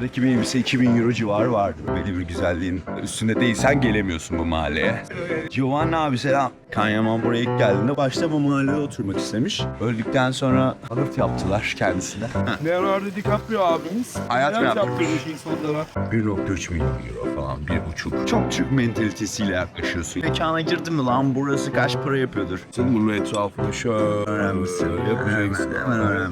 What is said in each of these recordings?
Oradaki bir elbise 2000 euro civarı vardı. Belli bir güzelliğin üstünde değilsen gelemiyorsun bu mahalleye. Giovanni abi selam. Kanyaman buraya ilk geldiğinde başta bu mahallede oturmak istemiş. Öldükten sonra anıt yaptılar kendisine. Leonardo DiCaprio abimiz. Hayat mı yaptırmış insanlara? 1.3 milyon euro falan, 1.5. Çok Türk mentalitesiyle yaklaşıyorsun. Mekana girdin mi lan burası kaç para yapıyordur? Sen bunun etrafını şöyle Öğrenmişsin. yapacaksın. Hemen öğren.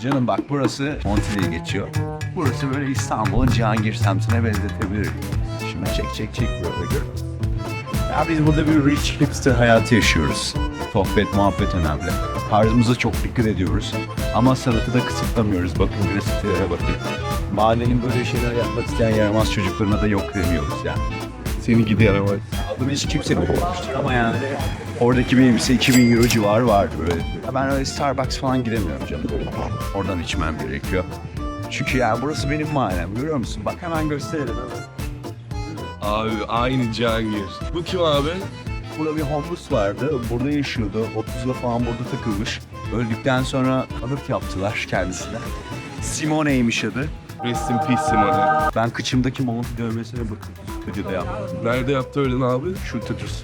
Canım bak burası Monti'ye geçiyor. Burası böyle İstanbul'un Cihangir semtine benzetebilirim. Şimdi çek çek çek böyle gör. Ya biz burada bir rich hipster hayatı yaşıyoruz. Sohbet, muhabbet önemli. Tarzımıza çok dikkat ediyoruz. Ama sanatı da kısıtlamıyoruz. Bakın grafitilere bakın. Mahallenin böyle şeyler yapmak isteyen yaramaz çocuklarına da yok demiyoruz yani. Seni gidi yaramaz. Adımı hiç kimse bilmemiştir ama yani oradaki elbise 2000 euro civarı vardı böyle. Ya Ben öyle Starbucks falan gidemiyorum canım. Oradan içmem gerekiyor. Çünkü ya burası benim mahallem görüyor musun? Bak hemen gösterelim. Abi aynı Cihangir. Bu kim abi? Burada bir homeless vardı. Burada yaşıyordu. 30 yıl falan burada takılmış. Öldükten sonra anıt yaptılar kendisine. Simone'ymiş adı. Rest in peace Simone. Ben kıçımdaki Monty dövmesine bakın. Stüdyoda yaptım. Nerede yaptı öyle abi? Şu tutus.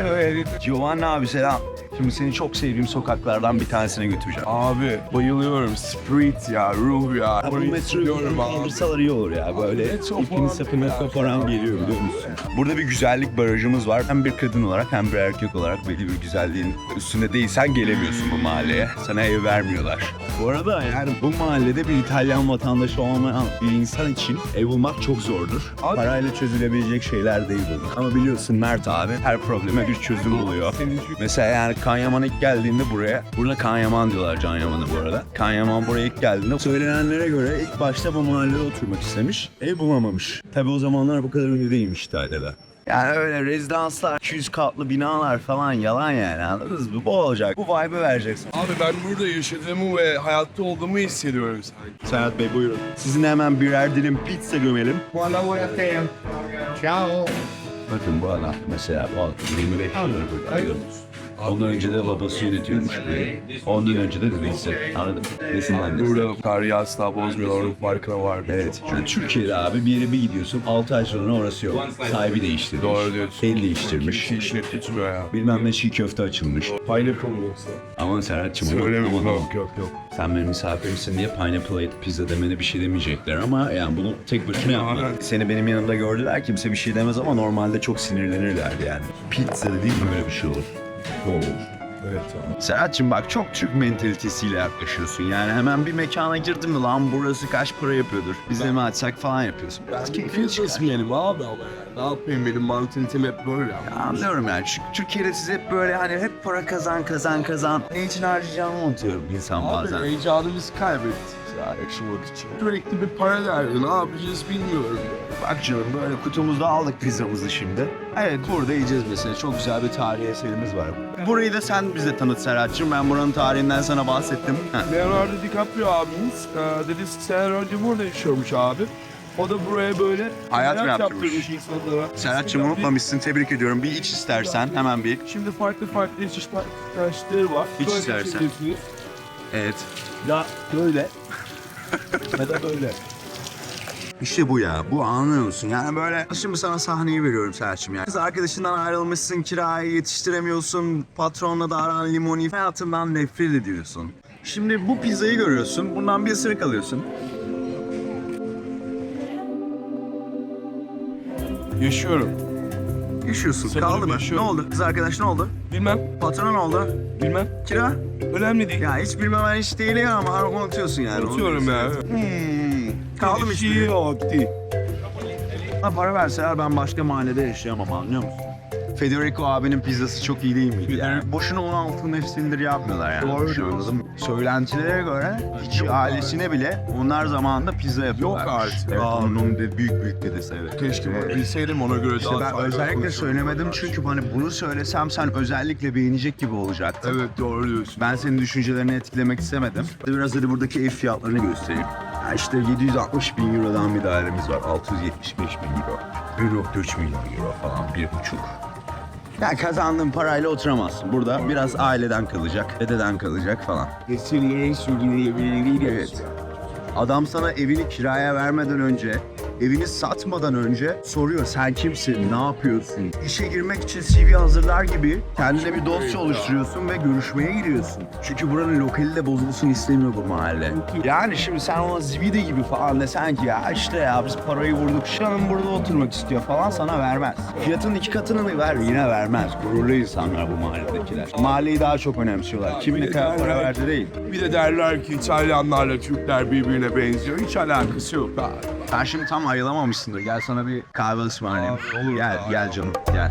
Evet. Giovanni abi selam. Şimdi seni çok sevdiğim sokaklardan bir tanesine götüreceğim. Abi bayılıyorum. Spirit ya, ruh ya. Ya bu Burayı metroyu abi. kaldırsalar iyi olur ya. Böyle Metro ipini falan sapını ya. koparan geliyor biliyor musun? Burada bir güzellik barajımız var. Hem bir kadın olarak hem bir erkek olarak belli bir güzelliğin üstünde değilsen gelemiyorsun bu mahalleye. Sana ev vermiyorlar. Bu arada yani bu mahallede bir İtalyan vatandaşı olmayan bir insan için ev bulmak çok zordur. Abi- Parayla çözülebilecek şeyler değil bunlar. Ama biliyorsun Mert abi her probleme bir çözüm buluyor. Mesela yani Kanyaman ilk geldiğinde buraya, burada Kanyaman diyorlar Can Yaman'a bu arada. Kanyaman buraya ilk geldiğinde söylenenlere göre ilk başta bu mahallede oturmak istemiş, ev bulamamış. Tabi o zamanlar bu kadar ünlü değilmiş İtalya'da. Yani öyle rezidanslar, 200 katlı binalar falan yalan yani anladınız mı? Bu olacak, bu vibe'ı vereceksin. Abi ben burada yaşadığımı ve hayatta olduğumu hissediyorum sanki. Serhat Bey buyurun. Sizinle hemen birer dilim pizza gömelim. Bakın bu adam mesela bu adam 25 yıldır burada görüyorsunuz. Ondan önce de babası yönetiyormuş burayı. Ondan önce de dedesi. Anladın mı? Dedesinden de. Burada tarihi asla bozmuyorlar. Onun farkına var. Evet. Yani Türkiye'de abi bir yere bir gidiyorsun 6 ay sonra orası yok. Sahibi değiştirmiş. Doğru diyorsun. El değiştirmiş. İşine tutmuyor ya. Bilmem ne çiğ köfte açılmış. Pineapple mı yoksa? Aman Serhat'cığım Söyleme yok yok yok. Sen benim misafirimsin diye pineapple et pizza demene bir şey demeyecekler ama yani bunu tek başına yapma. Seni benim yanımda gördüler kimse bir şey demez ama normalde çok sinirlenirlerdi yani. Pizza değil mi böyle bir şey olur? Olur. Evet tamam. Serhat'cığım bak çok Türk mentalitesiyle yaklaşıyorsun. Yani hemen bir mekana girdin mi lan burası kaç para yapıyordur? Biz de mi açsak falan yapıyorsun. Biraz keyifli çıkar. Keyifli benim abi ama ya. Ne yapayım benim mantalitem hep böyle ama. Anlıyorum yani. Çünkü Türkiye'de siz hep böyle hani hep para kazan kazan kazan. Ne için harcayacağımı unutuyorum insan Abi bazen. heyecanımızı kaybettik ya yaşamak için. Sürekli bir para derdi. Ne yapacağız bilmiyorum. Bak canım böyle kutumuzda aldık pizzamızı şimdi. Evet burada yiyeceğiz mesela. Çok güzel bir tarihi eserimiz var. Burayı da sen bize tanıt Serhat'cığım. Ben buranın tarihinden sana bahsettim. Heh. Leonardo DiCaprio abimiz e, dedi seneler önce burada yaşıyormuş abi. O da buraya böyle Hayat mı yaptırmış? insanlara. Serhat'cığım Mesela unutmamışsın. Tebrik ediyorum. Bir iç istersen hemen bir. bir- Şimdi farklı farklı çeşitler çeşitleri var. Hiç Böyle istersen. Evet. Ya böyle. da böyle. İşte bu ya. Bu anlıyor musun? Yani böyle şimdi sana sahneyi veriyorum Serhat'cığım yani. Kız arkadaşından ayrılmışsın, kirayı yetiştiremiyorsun, patronla da aran limoni, hayatından nefret ediyorsun. Şimdi bu pizzayı görüyorsun, bundan bir ısırık alıyorsun. Yaşıyorum. Yaşıyorsun. Sanırım Kaldı mı? yaşıyorum. Ne oldu? Kız arkadaş ne oldu? Bilmem. Patron ne oldu? Bilmem. Kira? Önemli değil. Ya hiç bilmemen hiç değil ya ama unutuyorsun yani. Unutuyorum ya. Hmm. Kaldı mı Şey işte? yok değil. Ha, para verseler ben başka mahallede yaşayamam anlıyor musun? Federico abinin pizzası çok iyi değil miydi? Yani boşuna 16 nefsindir yapmıyorlar yani. Doğru mı? Söylentilere göre hiç ailesine bile onlar zamanında pizza yapıyorlar. Yok artık. Evet, Aa. onun, de büyük büyük dedesi evet. Keşke Evet. bilseydim ona göre İşte daha ben özellikle söylemedim çünkü hani bunu söylesem sen özellikle beğenecek gibi olacaktı. Evet doğru diyorsun. Ben senin düşüncelerini etkilemek istemedim. Biraz hadi buradaki ev fiyatlarını göstereyim. Ya işte 760 bin Euro'dan bir dairemiz var. 675 bin Euro. 1.3 milyon Euro falan. Bir buçuk. Ya kazandığın parayla oturamazsın. Burada biraz aileden kalacak, dededen kalacak falan. Evet. Adam sana evini kiraya vermeden önce, evini satmadan önce soruyor sen kimsin, ne yapıyorsun? İşe girmek için CV hazırlar gibi kendine bir dosya oluşturuyorsun ve görüşmeye giriyorsun. Çünkü buranın lokali de bozulsun istemiyor bu mahalle. Yani şimdi sen ona zibidi gibi falan desen ki ya işte ya biz parayı vurduk, Şanım burada oturmak istiyor falan sana vermez. Fiyatın iki katını ver yine vermez. Gururlu insanlar bu mahalledekiler. Mahalleyi daha çok önemsiyorlar. Kim ne kadar para verdi değil. Bir de derler ki İtalyanlarla Türkler birbirine benziyor. Hiç alakası yok abi. Sen şimdi tam ayılamamışsındır. Gel sana bir kahve ısmarlayayım. Abi, olur Gel, abi. gel canım, gel.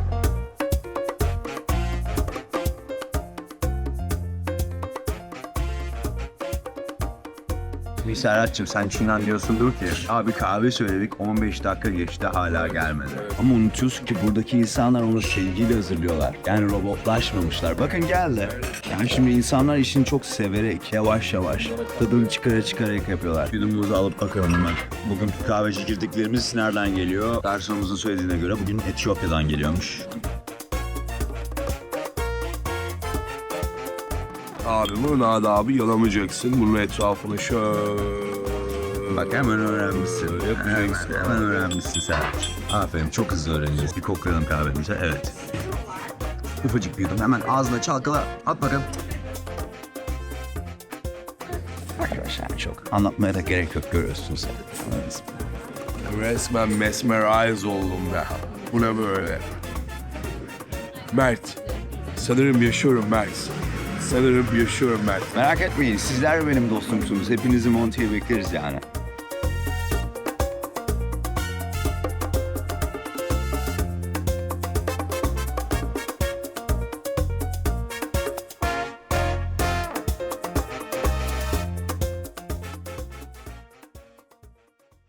Bir Serhat'cığım sen şundan diyorsundur ki abi kahve söyledik 15 dakika geçti hala gelmedi. Ama unutuyorsun ki buradaki insanlar onu sevgiyle hazırlıyorlar. Yani robotlaşmamışlar. Bakın geldi. Yani şimdi insanlar işini çok severek yavaş yavaş tadını çıkara çıkarak yapıyorlar. Yudumumuzu alıp bakalım hemen. Bugün kahve çekirdeklerimiz nereden geliyor? Garsonumuzun söylediğine göre bugün Etiyopya'dan geliyormuş. Abi bunun adabı yalamayacaksın. Bunun etrafını şöyle... Bak hemen öğrenmişsin. Yapacaksın. Hemen, hemen öğrenmişsin sen. Aferin çok hızlı öğreneceğiz. Bir koklayalım kahvemizi. Evet. Ufacık bir yudum. Hemen ağzına çalkala. At bakalım. Arkadaşlar çok anlatmaya da gerek yok görüyorsun sen. Resmen mesmerize oldum be. Bu ne böyle? Mert. Sanırım yaşıyorum Mert. Sanırım yaşıyorum Mert. Merak etmeyin sizler benim dostumsunuz. Hepinizi Monty'ye bekleriz yani.